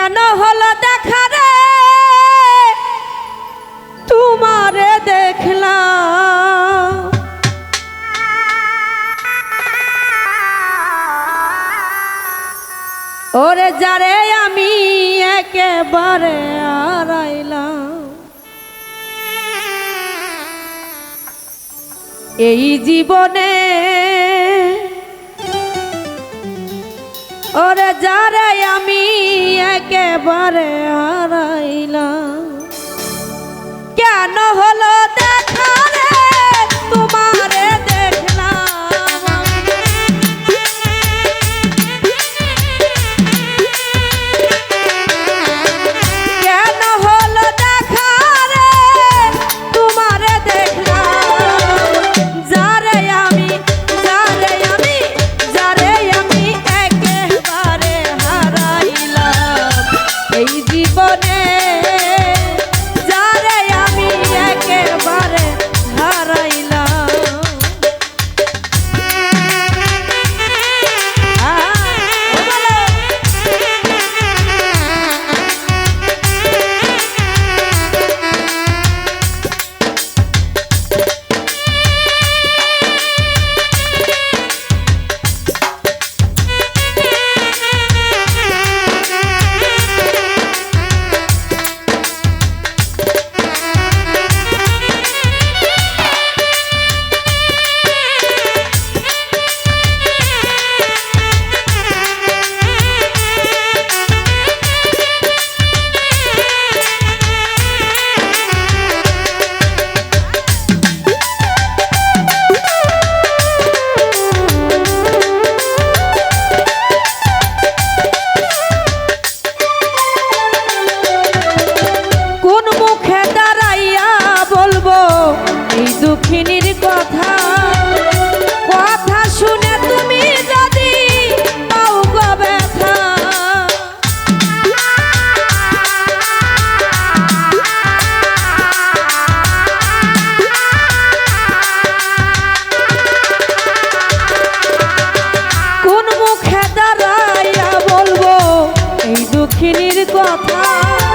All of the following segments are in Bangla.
কেন হলো দেখা রে? তোমারে দেখলাম। ওরে যারে আমি একেবারে আড়াইলাম এই জীবনে ওরে যারে আমি একেবারে হারাইলাম। কেন হলো দিনের কথা।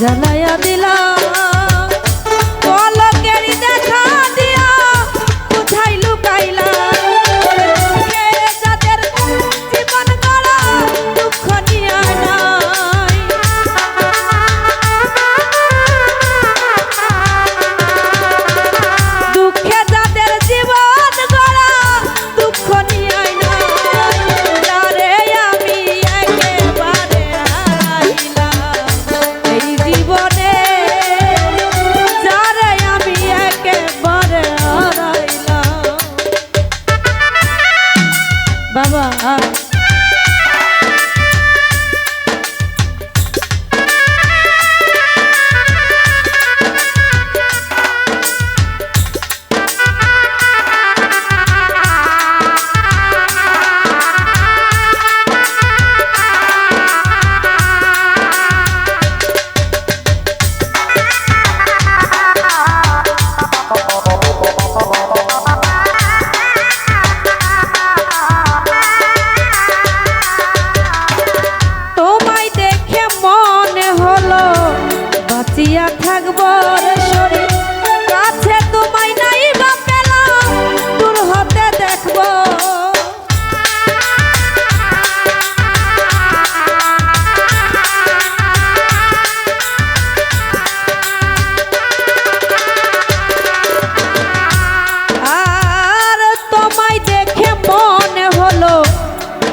জলায় দিলা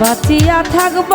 বাঁচিয়া থাকব।